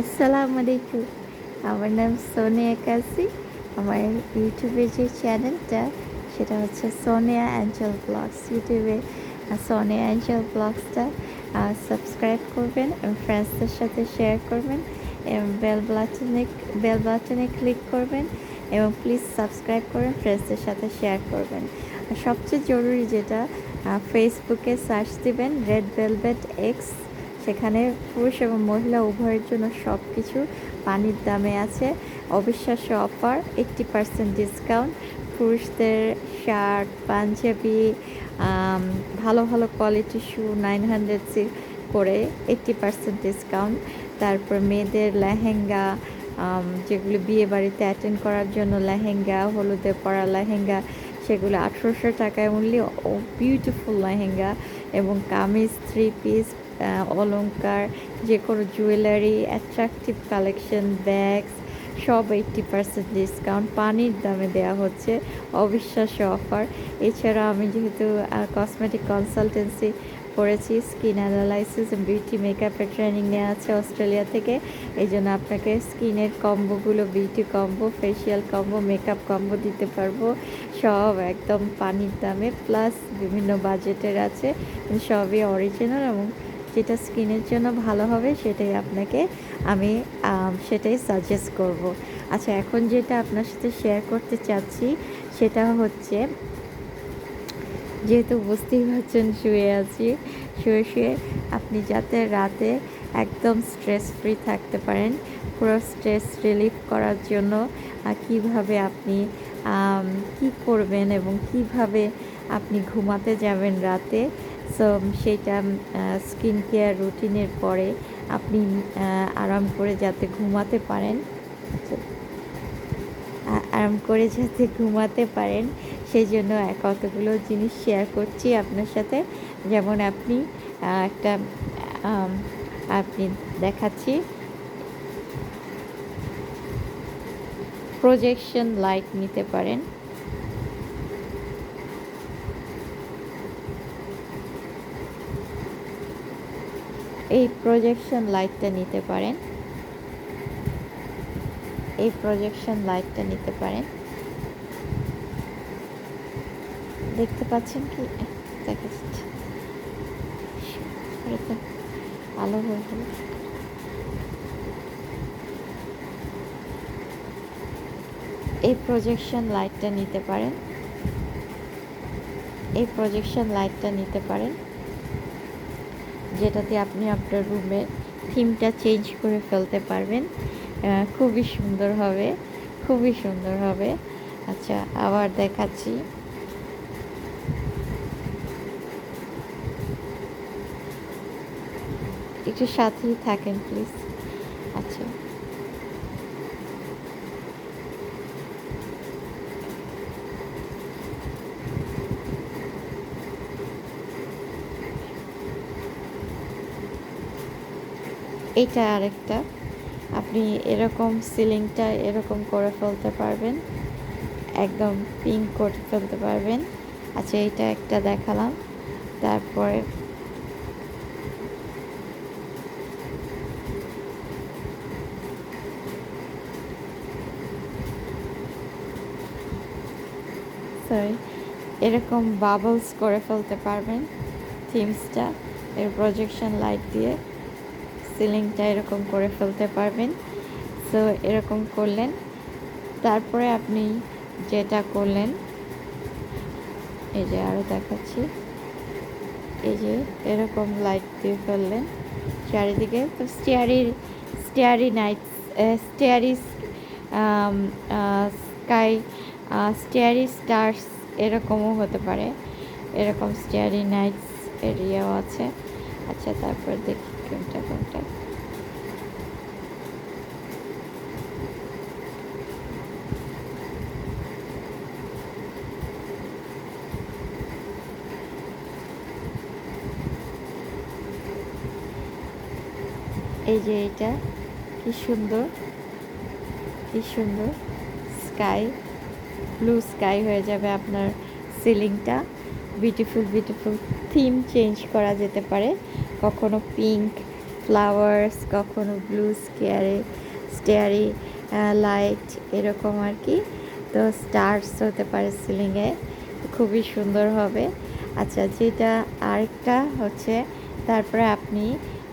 আসসালামু আলাইকুম। আমার নাম সোনিয়া কাসি আমার ইউটিউবের যে চ্যানেলটা, সেটা হচ্ছে সোনিয়া অ্যাঞ্জেল ব্লগস ইউটিউবে। সোনিয়া অ্যাঞ্জেল ব্লগসটা সাবস্ক্রাইব করবেন ফ্রেন্ডসদের সাথে শেয়ার করবেন। এবং বেল বাটনে বেল বাটনে ক্লিক করবেন এবং প্লিজ সাবস্ক্রাইব করবেন ফ্রেন্ডসদের সাথে শেয়ার করবেন। সবচেয়ে জরুরি যেটা ফেসবুকে সার্চ দিবেন রেড ভেলভেট এক্স সেখানে পুরুষ এবং মহিলা উভয়ের জন্য সব কিছু পানির দামে আছে। অবিশ্বাস্য অফার এইট্টি পার্সেন্ট ডিসকাউন্ট পুরুষদের শার্ট, পাঞ্জাবি ভালো ভালো কোয়ালিটি শু নাইন হান্ড্রেড করে এইট্টি পার্সেন্ট ডিসকাউন্ট তারপর মেয়েদের লেহেঙ্গা যেগুলো বিয়ে বাড়িতে অ্যাটেন্ড করার জন্য লেহেঙ্গা, হলুদে পরা লেহেঙ্গা, সেগুলো আঠেরোশো টাকায় মূল্যে বিউটিফুল লেহেঙ্গা এবং কামিজ থ্রি পিস অলংকার, যে কোনো জুয়েলারি অ্যাট্রাকটিভ কালেকশন ব্যাগস সব এইট্টি পার্সেন্ট ডিসকাউন্ট পানির দামে দেওয়া হচ্ছে অবিশ্বাস্য অফার এছাড়া আমি যেহেতু কসমেটিক কনসালটেন্সি করেছি স্কিন অ্যানালাইসিস বিউটি মেকআপের ট্রেনিং নেওয়া আছে অস্ট্রেলিয়া থেকে। এই জন্য আপনাকে স্কিনের কম্বোগুলো beauty combo facial combo makeup combo দিতে পারব। সব একদম পানির দামে। প্লাস বিভিন্ন বাজেটের আছে। সবই অরিজিনাল এবং যেটা স্কিনের জন্য ভালো হবে সেটাই আপনাকে আমি সেটাই সাজেস্ট করব। আচ্ছা এখন যেটা আপনার সাথে শেয়ার করতে চাচ্ছি সেটা হচ্ছে, যেহেতু বুঝতেই পারছেন শুয়ে আছি, শুয়ে শুয়ে আপনি যাতে রাতে একদম স্ট্রেস ফ্রি থাকতে পারেন, পুরো স্ট্রেস রিলিফ করার জন্য কীভাবে আপনি কি করবেন এবং কীভাবে আপনি ঘুমাতে যাবেন রাতে সো সেইটা স্কিন কেয়ার রুটিনের পরে আপনি আরাম করে যাতে ঘুমাতে পারেন। আরাম করে যাতে ঘুমাতে পারেন সেই জন্য কতগুলো জিনিস শেয়ার করছি আপনার সাথে। যেমন আপনি একটা আপনি দেখাচ্ছি। প্রজেকশন লাইট নিতে পারেন। এই প্রজেকশন লাইটটা নিতে পারেন। এই প্রজেকশন লাইটটা নিতে পারেন। দেখতে পাচ্ছেন কি? আলো হয়ে এই প্রজেকশন লাইটটা নিতে পারেন। এই প্রজেকশন লাইটটা নিতে পারেন। যেটাতে আপনি আপনার রুমে থিমটা চেঞ্জ করে ফেলতে পারবেন। খুবই সুন্দর হবে, খুবই সুন্দর হবে। আচ্ছা আবার দেখাচ্ছি। একটু সাথেই থাকেন, প্লিজ। আচ্ছা। এটা আরেকটা। আপনি এরকম সিলিংটা এরকম করে ফেলতে পারবেন। একদম পিঙ্ক করে ফেলতে পারবেন। আচ্ছা এটা একটা দেখালাম। তারপরে সরি এরকম বাবলস করে ফেলতে পারবেন। থিমসটা এর প্রজেকশন লাইট দিয়ে। সিলিংটা এরকম করে ফেলতে পারবেন। সো এরকম করলেন। তারপরে আপনি যেটা করলেন, এই যে আরও দেখাচ্ছি। এই যে এরকম লাইট দিয়ে ফেললেন। চারিদিকে তো starry starry night starry sky starry stars এরকমও হতে পারে। এরকম স্টেয়ারি নাইটস এরিয়াও আছে। আচ্ছা তারপর দেখি। এই যে এটা, কি সুন্দর কি সুন্দর স্কাই ব্লু স্কাই হয়ে যাবে আপনার সিলিংটা বিউটিফুল বিউটিফুল থিম চেঞ্জ করা যেতে পারে। কখনো পিঙ্ক ফ্লাওয়ার্স কখনো ব্লু স্কেয়ারে স্টেয়ারি লাইট এরকম আর কি। তো স্টার্স হতে পারে সিলিংয়ে খুবই সুন্দর হবে। আচ্ছা যেটা আরেকটা হচ্ছে, তারপরে আপনি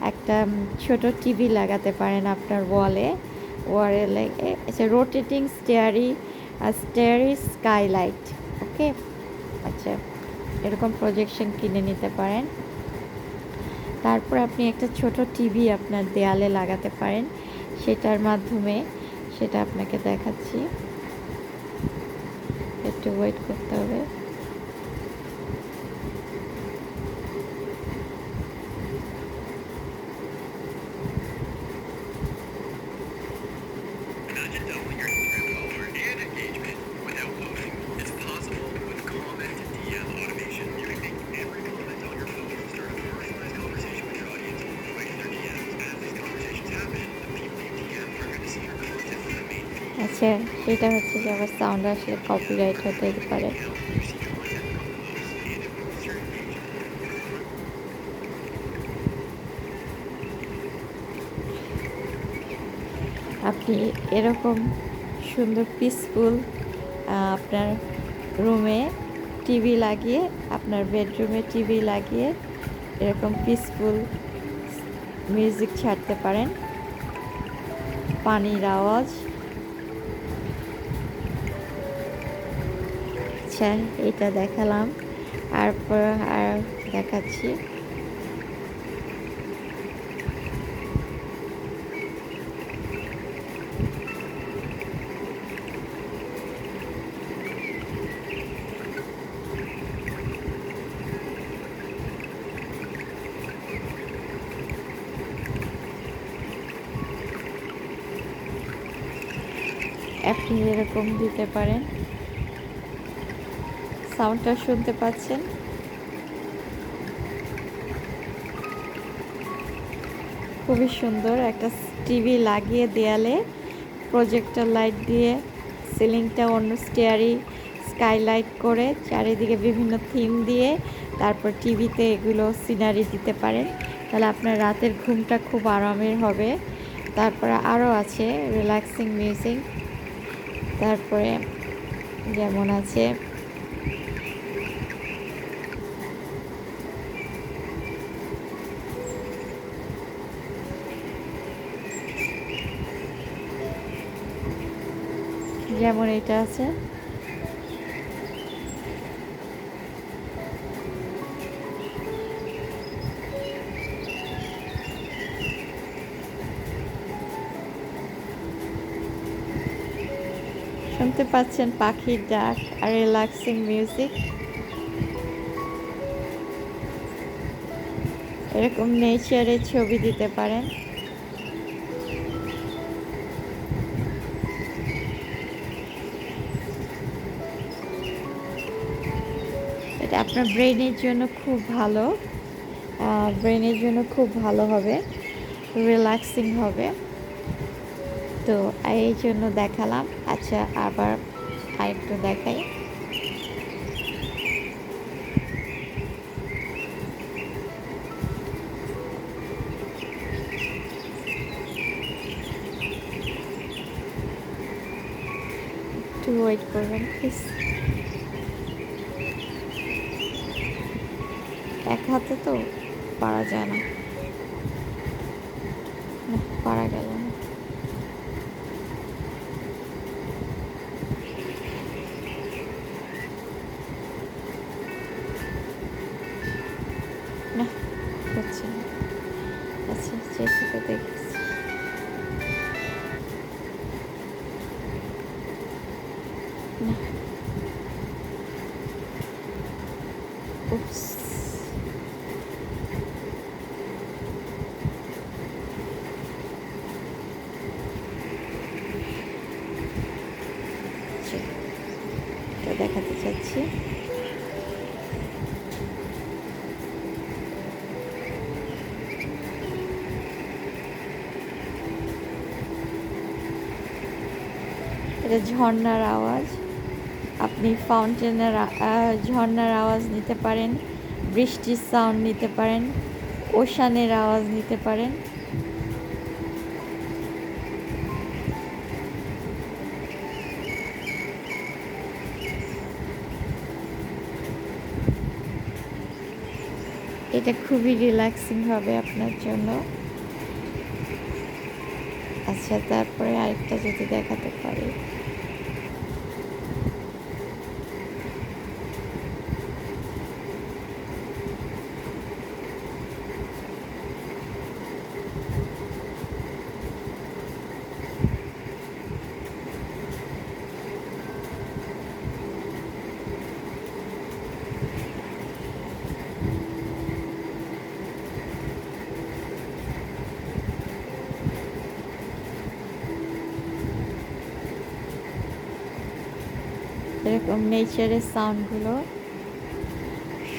একটা ছোট টিভি লাগাতে পারেন আপনার ওয়ালে ওয়ালে আচ্ছা রোটেটিং স্টেয়ারি স্টেয়ারি স্কাইলাইট ওকে আচ্ছা এরকম প্রজেকশন কিনে নিতে পারেন। তারপর আপনি একটা ছোট টিভি আপনার দেয়ালে লাগাতে পারেন। সেটার মাধ্যমে সেটা আপনাকে দেখাচ্ছি। একটু ওয়েট করতে হবে। আচ্ছা এটা হচ্ছে যে আবার সাউন্ড আসলে কপিরাইট হতে পারে. আপনি এরকম সুন্দর পিসফুল আপনার রুমে টিভি লাগিয়ে, আপনার বেডরুমে টিভি লাগিয়ে এরকম পিসফুল মিউজিক ছাড়তে পারেন পানির আওয়াজ আচ্ছা এটা দেখালাম। আর আর দেখাচ্ছি। আপনি এরকম দিতে পারেন। সাউন্ডটা শুনতে পাচ্ছেন? খুবই সুন্দর একটা টিভি লাগিয়ে দেয়ালে প্রজেক্টর লাইট দিয়ে সিলিংটা অন্য স্টেয়ারি স্কাইলাইট করে চারিদিকে বিভিন্ন থিম দিয়ে তারপর টিভিতে এগুলো সিনারি দিতে পারেন। তাহলে আপনার রাতের ঘুমটা খুব আরামের হবে। তারপরে আরও আছে রিল্যাক্সিং মিউজিক। তারপরে যেমন আছে যেমন এটা আছে। শুনতে পাচ্ছেন পাখির ডাক আর রিল্যাক্সিং মিউজিক এরকম নেচারের ছবি দিতে পারেন। আপনার ব্রেনের জন্য খুব ভালো ব্রেনের জন্য খুব ভালো হবে রিল্যাক্সিং হবে। তো এই জন্য দেখালাম। আচ্ছা আবার আরেকটু দেখাই। একটু ওয়েট করবেন প্লিজ এক হাতে তো পারা যায় না। না, পারা গেল না। হচ্ছে না। আচ্ছা দেখছি আচ্ছা, এটা দেখাতে চাচ্ছি এটা ঝর্ণার আওয়াজ। আপনি ফাউন্টেনের ঝর্ণার আওয়াজ নিতে পারেন, বৃষ্টির সাউন্ড নিতে পারেন, ওশানের আওয়াজ নিতে পারেন। এটা খুবই রিল্যাক্সিং হবে আপনার জন্য। আচ্ছা তারপরে আরেকটা যদি দেখাতে পারি। এরকম নেচারের সাউন্ডগুলো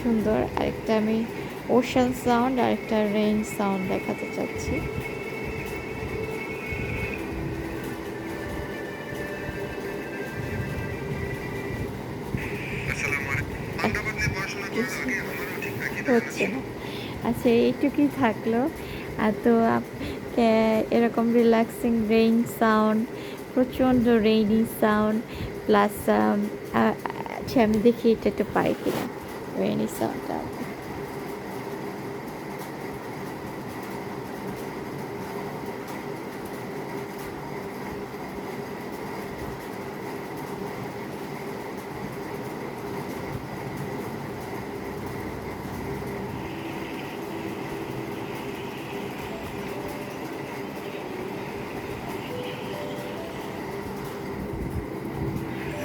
সুন্দর। আরেকটা আমি ওশান সাউন্ড আরেকটা রেইন সাউন্ড দেখাতে চাচ্ছি। হচ্ছে না। আচ্ছা এইটুকুই থাকল। আর তো আপ- এরকম রিল্যাক্সিং রেইন সাউন্ড প্রচণ্ড রেইনি সাউন্ড প্লাস আচ্ছা আমি দেখি এটা একটু পাই কিনা রেইনি সাউন্ডটা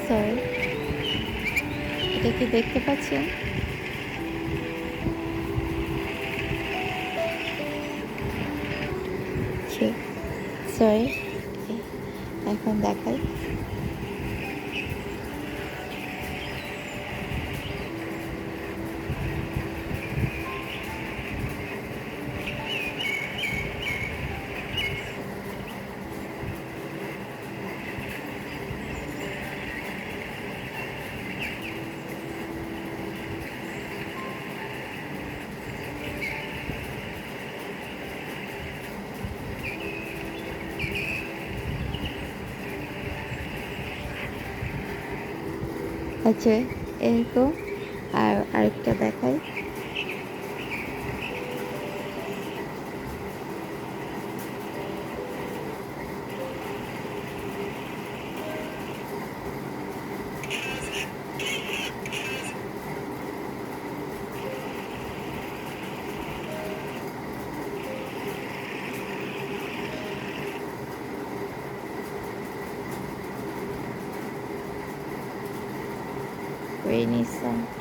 সরি এটা কি দেখতে পাচ্ছেন সরি এখন দেখাই আচ্ছা এরকম। আর আরেকটা দেখাই। Raining sun.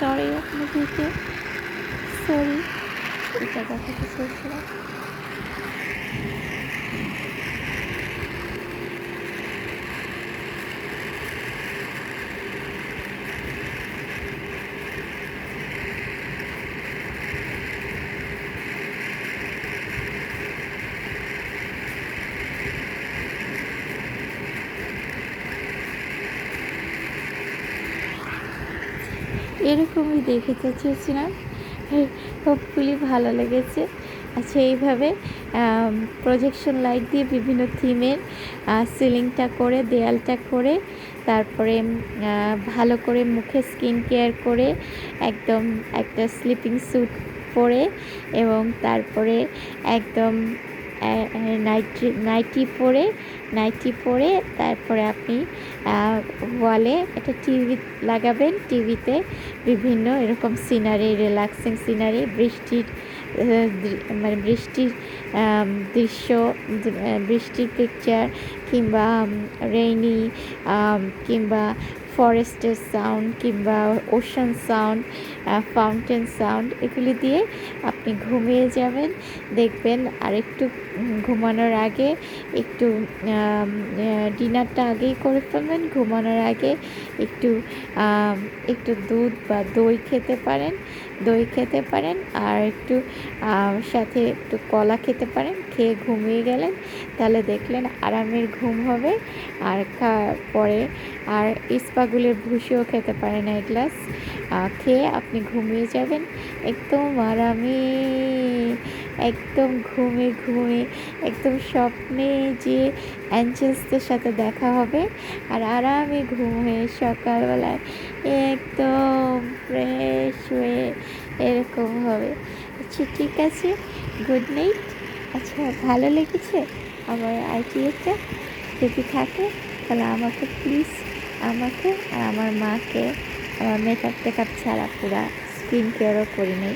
সরি আপনাদেরকে সরি এটা দেখাতে এরকমই দেখতে চেয়েছিলাম। হোপফুলি ভালো লেগেছে। আচ্ছা এইভাবে প্রজেকশন লাইট দিয়ে বিভিন্ন থিমের সিলিংটা করে, দেয়ালটা করে, তারপরে ভালো করে মুখে স্কিন কেয়ার করে, একদম একটা স্লিপিং স্যুট পরে এবং তারপরে একদম নাইটি নাইটি পরে নাইটি পরে তারপরে আপনি ওয়ালে একটা টিভি লাগাবেন, টিভিতে বিভিন্ন এরকম সিনারি, রিল্যাক্সিং সিনারি, বৃষ্টির মানে বৃষ্টির দৃশ্য বৃষ্টির পিকচার কিংবা রেইনি কিংবা ফরেস্টের সাউন্ড কিংবা ওশান সাউন্ড ফাউন্টেন সাউন্ড এগুলি দিয়ে আপনি ঘুমিয়ে যাবেন, দেখবেন আর একটু ঘুমানোর আগে একটু ডিনারটা আগেই করে ফেলবেন, ঘুমানোর আগে একটু একটু দুধ বা দই খেতে পারেন, দই খেতে পারেন আর একটু সাথে একটু কলা খেতে পারেন, খেয়ে ঘুমিয়ে গেলেন, তাহলে দেখলেন আরামের ঘুম হবে আর পরে আর ইস্পাগুলের ভুষিও খেতে পারেন এক গ্লাস। খেয়ে আপনি ঘুমিয়ে যাবেন। একদম আরামে, একদম ঘুমে ঘুমে, একদম স্বপ্নে যে অ্যাঞ্জেলসদের সাথে দেখা হবে আর আরামে ঘুম সকালবেলায় একদম ফ্রেশ হয়ে এরকম হবে। আচ্ছা ঠিক আছে গুড নাইট আচ্ছা ভালো লেগেছে আমার আইটিএটা যদি থাকে, তাহলে আমাকে প্লিজ আমাকে আর আমার মাকে মেকআপ টেকআপ ছাড়া পুরা স্কিন কেয়ারও করি নাই।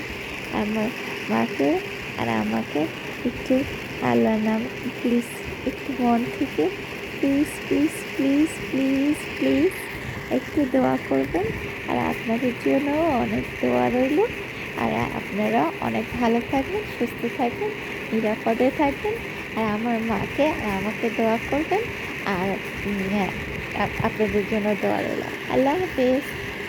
আমার মাকে আর আমাকে একটু আল্লাহ নাম প্লিজ একটু মন থেকে please please please please please একটু দোয়া করবেন। আর আপনাদের জন্য অনেক দোয়া রইল। আর আপনারা অনেক ভালো থাকবেন সুস্থ থাকবেন নিরাপদে থাকবেন। আর আমার মাকে আর আমাকে দোয়া করবেন। আর হ্যাঁ, আপনাদের জন্য দোয়া রইল। আল্লাহ হাফেজ।